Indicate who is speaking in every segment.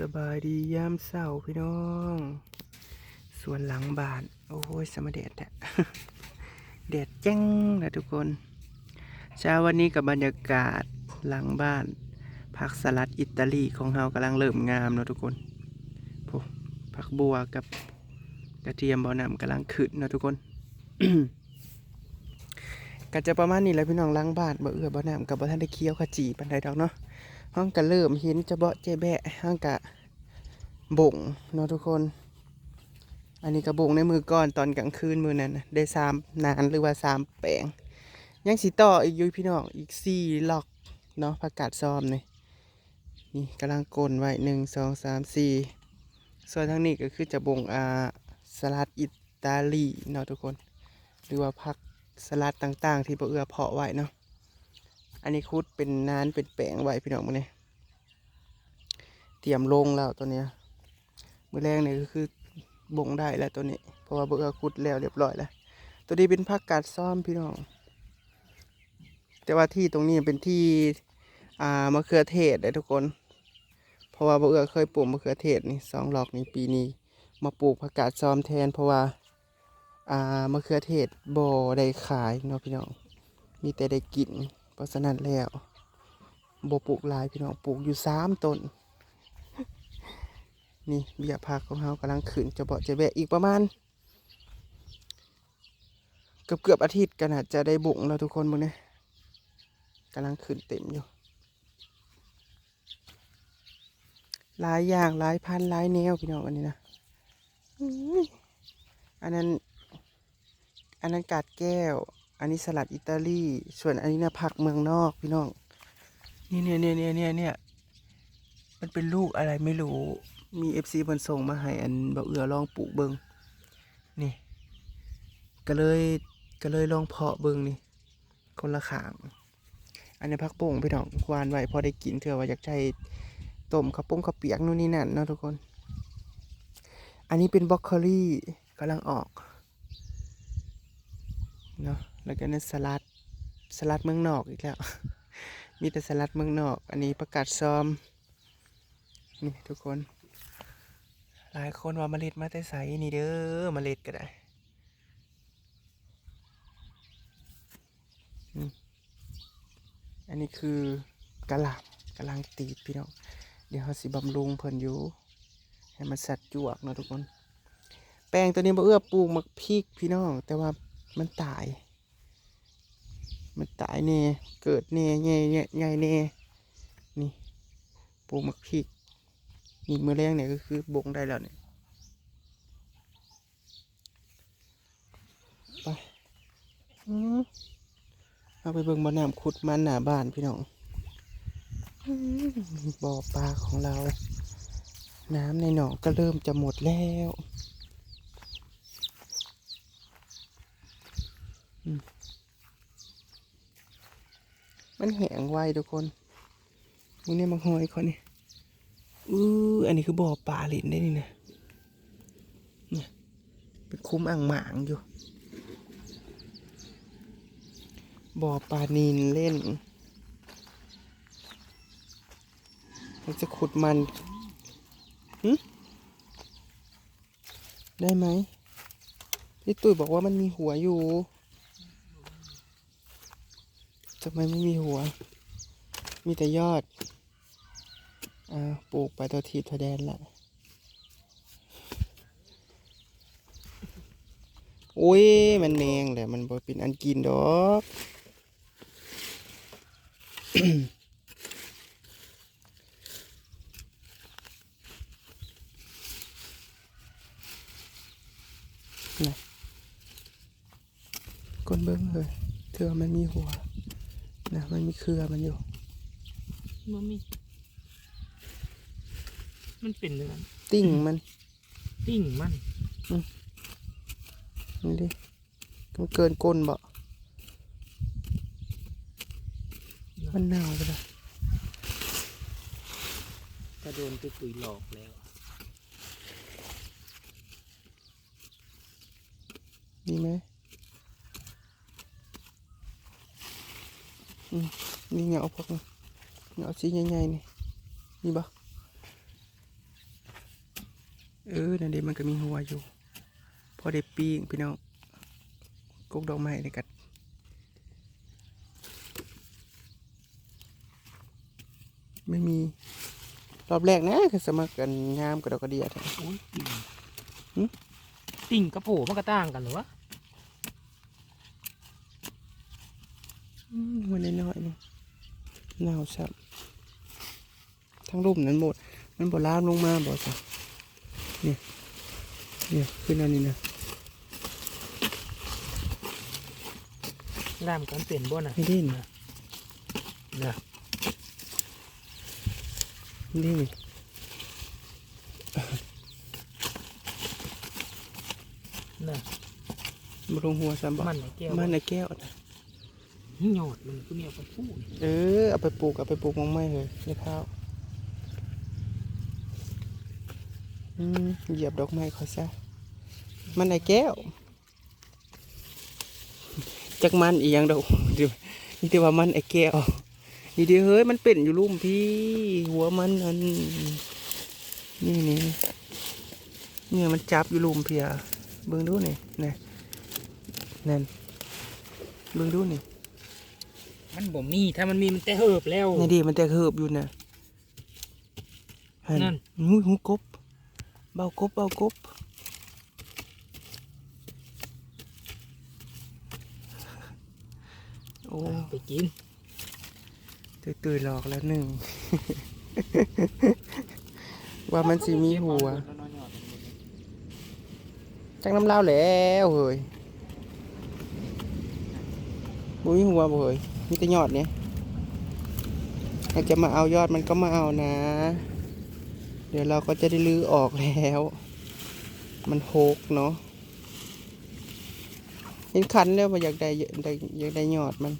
Speaker 1: สบายดียามเศร้าพี่น้อง ส่วนหลังบ้าน โอ้ยสมเด็จแท้แดดแจ้งนะทุกคน เช้าวันนี้กับบรรยากาศหลังบ้านผักสลัดอิตาลีของเรากำลังเริ่มงามเนาะทุกคนโอ้ผักบัวกับกระเทียมบอนำกำลังขึ้นเนาะทุกคนก็จะประมาณนี้แหละพี่น้องหล้างบ้านบ่เอือบ่น้ำกับบ่ทันได้เคี้ยวขจีปันใดดอกเนาะ ห้องก็เริ่มเห็นจะเบาะเจแบะห้องกะบ่งเนาะทุกคน อันนี้กระบ่งในมือก่อนตอนกลางคืนมือนั้นนะได้สามนานหรือว่าสามแปลง ยังสีต่ออีกยุยพี่น้องอีกสี่ล็อกเนาะผักกาดซ้อมนี่นี่กำลังกลนไว้หนึ่งสองสามสี่ส่วนทางนี้ก็คือจะบ่งอ่าสลัดอิตาลีเนาะทุกคน หรือว่าผักสลัดต่างๆ ที่บ่เอื้อเพาะไว้เนาะ อันนี้คุดเป็นนานเป็นแปลงไว้พี่น้องมื้อนี้เตรียมลงแล้วตัวเนี้ยมือแรกเนี่ยก็คือบ่งได้แล้วตัวนี้ เพราะว่าบ่เอื้อคุดแล้วเรียบร้อยแล้ว ตัวนี้เป็นผักกาดซ้อมพี่น้อง แต่ว่าที่ตรงนี้เป็นที่อ่ามะเขือเทศเลยทุกคน เพราะว่าบ่เอื้อเคยปลูกมะเขือเทศนี่สองหลอกนี่ปีนี้ มาปลูกผักกาดซ้อมแทน เพราะว่าอ่ามะเขือเทศบ่ได้ขายเนาะพี่น้อง มีแต่ได้กิน เพราะฉะนั้นแล้วบ่ปลูกลายพี่น้องปลูกอยู่สามต้นนี่เบียผักของเรากำลังขึ้นจะเบาะจะแบะอีกประมาณ เกือบเกือบอาทิตย์กันอาจจะได้บุกแล้วทุกคนมึงเนี่ยกำลังขึ้นเต็มอยู่หลายอย่างหลายพันหลายแนวพี่น้องอันนี้นะอันนั้น อันนั้นกาดแก้ว อันนี้สลัดอิตาลี ส่วนอันนี้นะผักเมืองนอกพี่น้อง นี่เนี่ยเนี่ยเนี่ยเนี่ยเนี่ยมันเป็นลูกอะไรไม่รู้ มีเอฟซีมันส่งมาให้อันบอกเอือลองปลูกเบิงนี่ ก็เลยก็เลยลองเพาะเบิงนี่ คนละขาง อันนี้พักโป่งพี่น้องหวานไว้พอได้กินเถื่อว่าอยากใช้ต้มข้าวโป่งข้าวเปียกนู่นนี่นั่นเนาะทุกคน อันนี้เป็นบรอกโคลี่กำลังออกเนาะ แล้วก็นั่นสลัดสลัดเมืองนอกอีกแล้ว มีแต่สลัดเมืองนอก อันนี้ประกาศซ้อม นี่ทุกคน หลายคนว่าเมล็ดมาแต่ใสนี่เด้อเมล็ดก็ได้อันนี้คือกะหล่ำกำลังตีดพี่น้อง เดี๋ยวเขาสิบำรุงเพิ่นอยู่ ให้มันสัดจวกเนาะทุกคน แปลงตัวนี้บ่เอื้อปลูกมักพริกพี่น้อง แต่ว่ามันตาย มันตายแน่เกิดแน่ใหญ่ใหญ่แน่นี่ปลูกมักพริกนี่มือแรงเนี่ยก็คือบงได้แล้วเนี่ยไปเอาไปเบิ่งบ่อน้ำขุดมันหน้าบ้านพี่น้องบ่อปลาของเรา น้ำในหนองก็เริ่มจะหมดแล้ว มันแห้งไวทุกคนนี่เนี่ยมังหอยเขานี่อืออันนี้คือบ่อปลาหลินได้นี่นะเนี่ยเป็นคุ้มอ่างหมางอยู่ บ่อปลานินเล่นเราจะขุดมันหึได้ไหมพี่ตุ้ยบอกว่ามันมีหัวอยู่ทำ ไมไม่มีหัว มีแต่ยอดอ่าปลูกไปตัวทีตัวแดนละโอ้ย มันแนงแหละ มันบ่เป็นอันกินดอกนะกดเบิ้งเลยเถื่อมันมีหัว เครือมันอยู่
Speaker 2: มันมี มันเป็นเรื่อง
Speaker 1: ติ่งมัน
Speaker 2: ติ้งมัน
Speaker 1: นี่ดิมันเกินก้นบ่มันเน่าไปแล้ว
Speaker 2: ถ้าโดนตุยๆหลอกแล้ว
Speaker 1: มีไหมอืม นี่เงาพวกนี้เงาสีใหญ่ๆนี่นี่บ่เออนั่นเด็มันก็มีหัวอยู่ พอได้ปีงพี่น้องกกดอกไม้ในกัดไม่มี รอบแรกนะคือสมัครกันงามกับดอกกระเดียด
Speaker 2: โอ้ยติ่ง
Speaker 1: หึ
Speaker 2: ติ่งกระโผมันก็ต่างกันเหรอวะ
Speaker 1: อื มมันน้อยๆนี่หนาวสับทั้งรูปนั้นหมด มันบ่ลามลงมาบ่จ้ะเนี่ยเนี่ยขึ้นอันนี้นะ
Speaker 2: งามกันเปลี่ยนบ่น่ะ
Speaker 1: ไม่ได้นะ
Speaker 2: นะ
Speaker 1: ไม่ได้นี่
Speaker 2: นะ
Speaker 1: มาลงหัวซ้ำบ่
Speaker 2: มันไหนแก้ว
Speaker 1: มันในแก้วนะ
Speaker 2: หยอดมันคือมีเอาไปพูด
Speaker 1: เออเอาไปปลูกเอาไปปลูกมองไม่เลยในข้าวอืมเหยียบดอกไม้เขาซะมันในแก้วจักมันอีหยังดอกเดียวนี่ที่ว่ามันไอ้แก้วนี่เดียวเฮ้ยมันเป็นอยู่ลุ่มพี่ หัวมันอันนี่นี่เนี่ยมันจับอยู่ลุ่มเพียเบิ่งดูนี่นี่นั่นเบิ่งดูนี่
Speaker 2: มันบ่มีถ้ามันมีมันแต่เหิบแล้ว
Speaker 1: นี่ดีมันแต่เหิบอยู่นะหั่
Speaker 2: นั่น
Speaker 1: หูหูกบ เบากบเบากบโอ้
Speaker 2: ไปกิน
Speaker 1: ตื่นตื่นหลอกแล้วหนึ่ง ว่ามันสิมีหัว จังน้ำเล่าวแล้วเฮ้ยบุมีหัวบ่เฮ้ย มีแต่ยอดเนี่ยถ้าจะมาเอายอดมันก็มาเอานะ เดี๋ยวเราก็จะได้ลื้อออกแล้ว มันโหกเนาะเห็นคันแล้วมาอยากได้ได้อยากได้ยอดมัน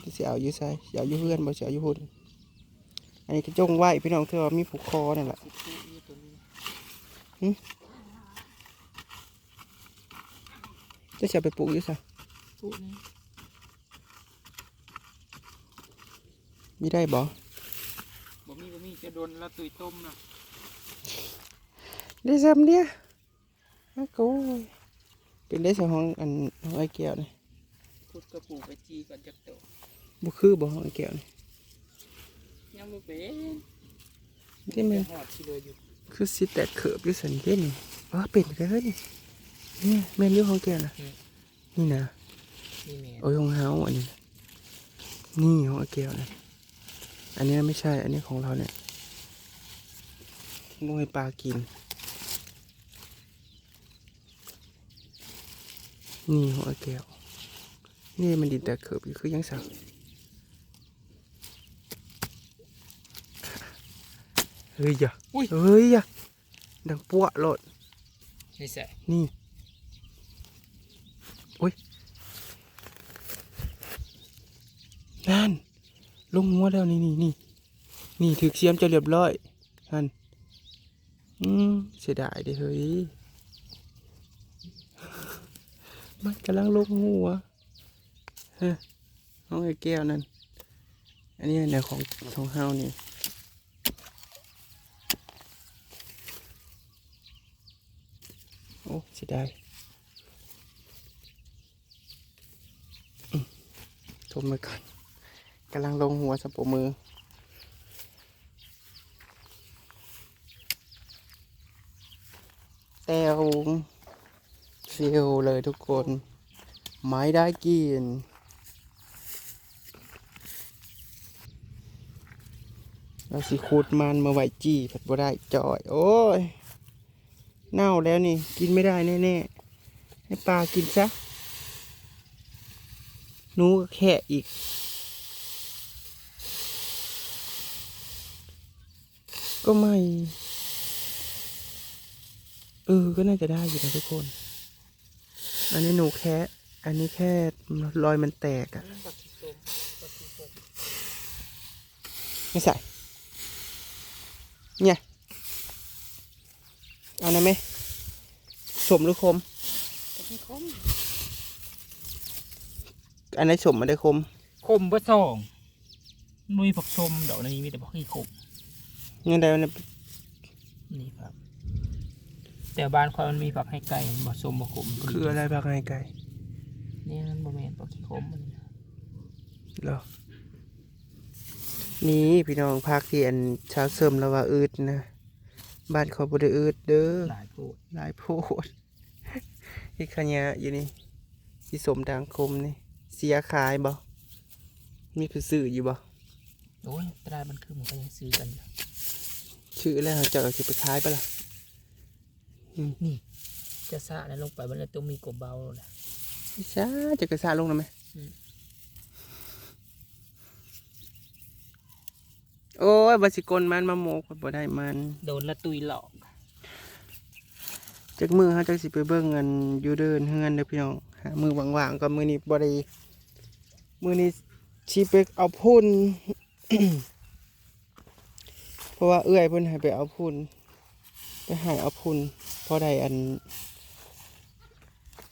Speaker 1: ที่เสียเอาอยู่ใส่เสียเอาอยู่เพื่อนบ่เสียเอยู่หุ่นอันนี้ก็จงไว้พี่น้องเธอว่ามีผูกคอนั่นแหละจะเสียไปปลูกอยู่ซะ
Speaker 2: พูดนะ
Speaker 1: มีได้บ่
Speaker 2: บ่มีบ่มีจะโดนแล้วตุยต้มนะ
Speaker 1: ได้ซ้ำเนี่ยอ้าวโอ้ยเป็นได้สองห้องอันห้องไอ้แก้วนี่
Speaker 2: พุดกระปูไปจีก่อนจักโต
Speaker 1: บ่คือบ่ห้องไอ้แก้วนี่
Speaker 2: ยังบ่เป็น
Speaker 1: ที่มัน
Speaker 2: หอดชิเลยอยู่
Speaker 1: คือสิแตกเขือบอยู่สันเด่นอ๋อเป็นกันเลยนี่เนี่ยแม่นอยู่ห้องแก้วนะนี่นะ
Speaker 2: นี่แม่น
Speaker 1: โอ้ยของเฮาอันนี้นี่ห้องไอ้แก้วนะ อันนี้ไม่ใช่ อันนี้ของเราเนี่ยทิ้งลงให้ปลากิน นี่หัวแก้ว นี่มันดินแต่เขิบอยู่คือยังสักเฮ้ยอย่า
Speaker 2: อุ้ย
Speaker 1: เฮ้ยอย่าดังปัวโลด
Speaker 2: นี่ใส่
Speaker 1: นี่อุ้ยนั่น ลงหัวแล้วนี่นี่นี่นี่ถือเสียมจะเรียบร้อยนั่นอืมเสียดายเด้เฮ้ยมันกำลังลงหัวฮะน้องไอ้แก้วนั่น อันนี้เนี่ยของของเฮานี่โอ้เสียดายอืมทมมือก่อน กำลังลงหัวสะโปมือ แต้วเซียวเลยทุกคน ไม้ได้กิน เราสิขูดมันมาไหวจี้ผัดบ่ได้จอย โอ้ย เน่าแล้วนี่ กินไม่ได้แน่ๆ ให้ปลากินซะนูก็แค่อีก ก็ไม่ เออ ก็น่าจะได้อยู่นะทุกคน อันนี้หนูแค่ อันนี้แค่รอยมันแตกอะ
Speaker 2: ปักสีส้มปักสีส้ม
Speaker 1: ไม่ใส่ เนี่ย เอานะไหมสมหรือคม
Speaker 2: ปักสีคม
Speaker 1: อันไหนสมมันได้คม
Speaker 2: คมบ่สองนุยผักชมดอกนี้มีแต่ผักขี้ขม
Speaker 1: เงินใดมัน
Speaker 2: นี่ครับ แต่บ้านคอยมันมีผักให้ไก่บ่สมบ่ขม
Speaker 1: คืออะไรพักให้ไก่
Speaker 2: นี่มันบ่แม่นผักขี้ขมมันนะ
Speaker 1: เหรอนี่พี่น้องพักที่อันชาวเสริมแล้วว่าอืดนะ บ้านเขาบ่ได้อืดเด้อ
Speaker 2: หลายโพด
Speaker 1: หลายโพดที่ขยะอยู่นี่ที่สมดังคมนี่เสียขายบ่มีผู้ซื้ออยู่บ่
Speaker 2: โอ้ยตรายมันคือมันก็ยังซื้อกันอยู่
Speaker 1: ชื่อแล้วเจะเอาสิไปขายปะล่ะ
Speaker 2: นี่จะสะแล้วลงไปมันเลยต้องมีกบเบาแหละ
Speaker 1: พี่ช้าจะกระซาลงนะไหม
Speaker 2: อืม
Speaker 1: โอ้ยบาสิกลมันมาโมกบ่ได้มัน
Speaker 2: โดนละตุยหลอก
Speaker 1: จักมือเฮาจักสิไปเบิ่งเงินอยู่เดินเฮือนเด้อพี่น้องหามือว่างๆก็มือนี้บ่ได้มือนี้สิไปเอาพุ่นเพ ราะว่าเอื้อยเพิ่นให้ไปเอาพุ่นไปให้เอาพุ่นพอได้อัน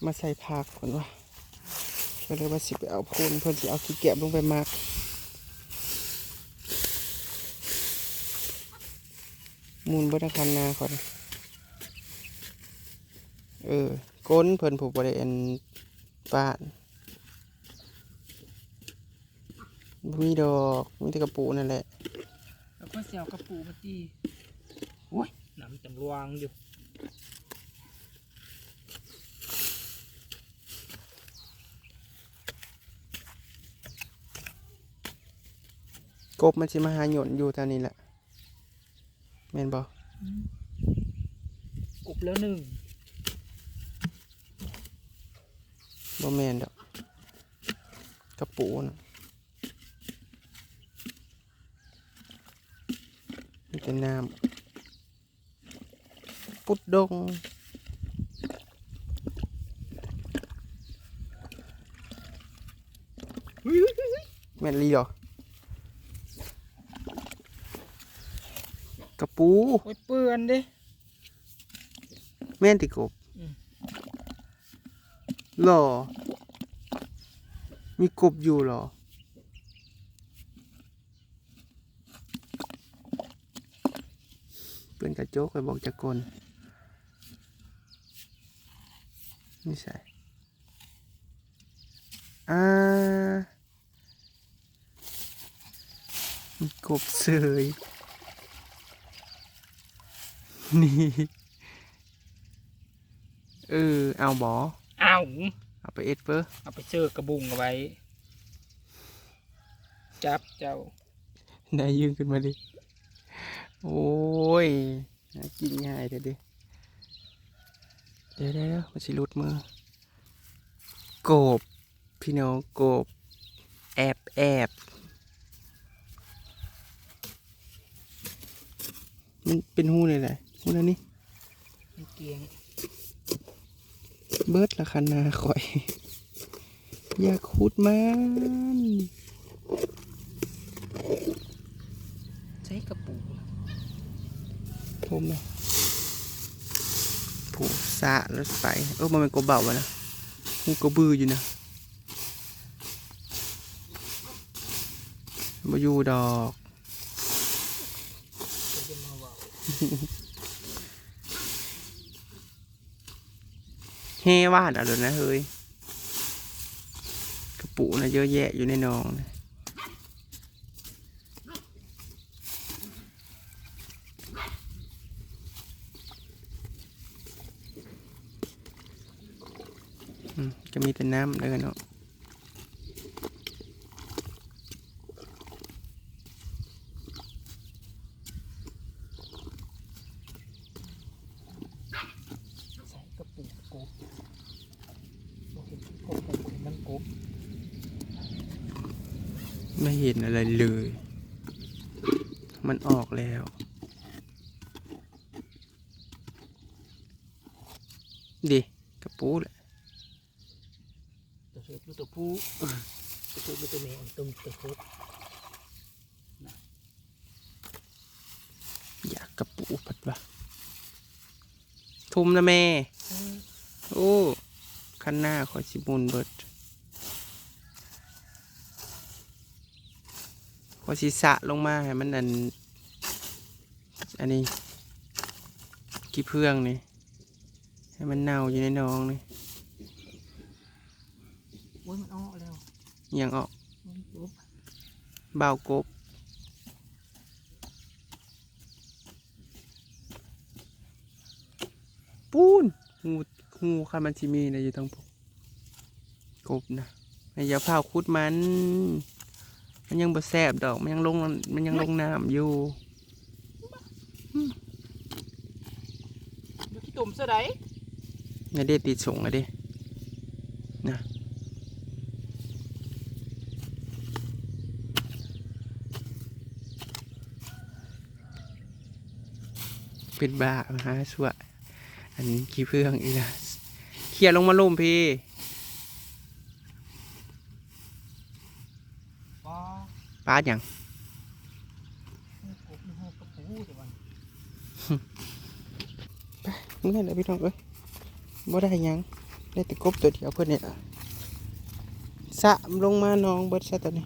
Speaker 1: มาใส่ผักก่นว่าก็เลยว่าสิไปเอาพุ่นเพิ่นสิเอาขี้แกะลงไปมักมูลบ่ได้คันนาก่อนเออก้นเพิ่นผูกบริเวณบ้านมีดอกมีแต่กระปูนั่นแหละ
Speaker 2: แล้วก็เสียวกระปูมาตีโอ้ยน้ำจำลวงอยู่
Speaker 1: กบมันสิมาหาหยนอยู่ตอนนี้แหละแม่นบ่
Speaker 2: กบแล้วหนึ่ง
Speaker 1: บ่แม่นดอกกระปูน่ะ แต่น้ำปุดดงแม่นลีเหรอกระปู
Speaker 2: โอ้ยเปื้อนเด้
Speaker 1: แม่นติกบ
Speaker 2: อืม
Speaker 1: หรอมีกบอยู่หรอ ปืนกระโจกไปบอกจะกลนี่ใส่อ่ามีกบเสยนี่ เออ เอาบอ
Speaker 2: อ้าว
Speaker 1: เอาไปเอ็ดเปอร์
Speaker 2: เอาไปเชือกกระบุงเอาไว้ จับเจ้า
Speaker 1: ได้ยืนขึ้นมาดิ โอ้ยน่ากินง่ายเดี๋ยวดิเดี๋ยวเดี๋ยวเดี๋ยวมันสิหลุดมือ โกบ พี่น้องโกบ แอบแอบมันเป็นหูเลยแหละหูนั่นนี่
Speaker 2: มันเกียง
Speaker 1: เบิร์ดละคันนาข่อย อยากขุดมัน
Speaker 2: ใช้กระปู
Speaker 1: ผมผูสะแล้วไปเออมันเป็นกบเบาวะนะหูกระบืออยู่นะมาอยู่ดอก
Speaker 2: ก็จะมาเว่า
Speaker 1: เดเอาเลยนะเฮ้ยกระปุนะเยอะแยะอยู่ในนองนะ จะมีแต่น้ำเลยเนาะ
Speaker 2: ใช้กระปูกบบ่เห็นกบแต่เห็นมันกบ
Speaker 1: ไม่เห็นอะไรเลย มันออกแล้วดิกระปูแหละ
Speaker 2: ตัวเชือก ดูตัวผู้ตัวเชือกดูตัวแม่ตัวตัวผู้
Speaker 1: อยากกระปูผัดวะทุ่มนะแม่ โอ้คันหน้าคอสิบุนเบิดคอยสิสะลงมาให้มันอัน อันนี้กี่เพื่องนี่ ให้มันเน่าอยู่ในหนองนี่
Speaker 2: โอ้ยมันอ้อแล้ว
Speaker 1: เอี ยงออก
Speaker 2: มันปุ๊บ
Speaker 1: เบากบปูนงูงูคันมันชิมีนะอยู่ทั้งพวกกบนะไอ้อยาเผาคุดมัน มันยังบ่แสบดอก มันยังลง มันยังลงน้ำอยู่
Speaker 2: เดี๋ยวขี้ตุ่มเสื้อใด
Speaker 1: ไงเด็ติดส่งอะเด้นะ เป็นบ้ามาสวะอันนี้ขี้เพื่องอีกนะเคลียร์ลงมาลุ่มพี่
Speaker 2: ว้า
Speaker 1: ปาดอย่าง
Speaker 2: นี่กบนี่หัวกระปูแต่วัน
Speaker 1: มึงเห็นแล้วพี่น้องเอ้ยบ่ได้ยังได้แต่กบตัวเดียวเพื่อนเนี่ยสะลงมาน้องเบิดซะตัวนี้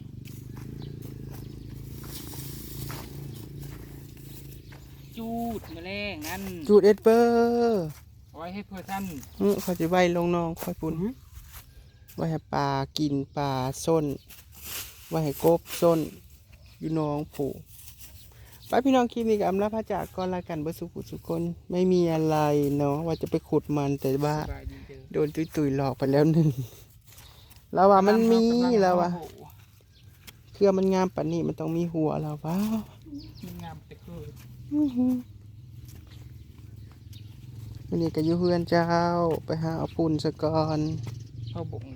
Speaker 2: จูดแมลงนั่น
Speaker 1: จูดเอ็ดเบอร์
Speaker 2: เอาไว้ให้เพื่อท่าน
Speaker 1: อื้อเขาจะไว้ลงน้องค่อยปุ่นไว้ให้ปลากินปลาส้นไว้ให้กบส้น อยู่น้องผูกไปพี่น้องคลิปนี้กับอำลาพระจากก่อนละกันเบอร์สุขุสุคนไม่มีอะไรเนาะว่าจะไปขุดมันแต่ว่า
Speaker 2: สบายดีเด้อ
Speaker 1: โดนตุยตุยๆหลอกไปแล้วหนึ่งเราว่ามันมีเราว่า
Speaker 2: โอ้โห
Speaker 1: เครือมันงามปานนี้มันต้องมีหัวเราว้าว
Speaker 2: มันงามแต่เคย
Speaker 1: วันนี้ก็อยู่เพื่อนเจ้าไปหาเอาปุ่นสะก่อน
Speaker 2: เข้าบุง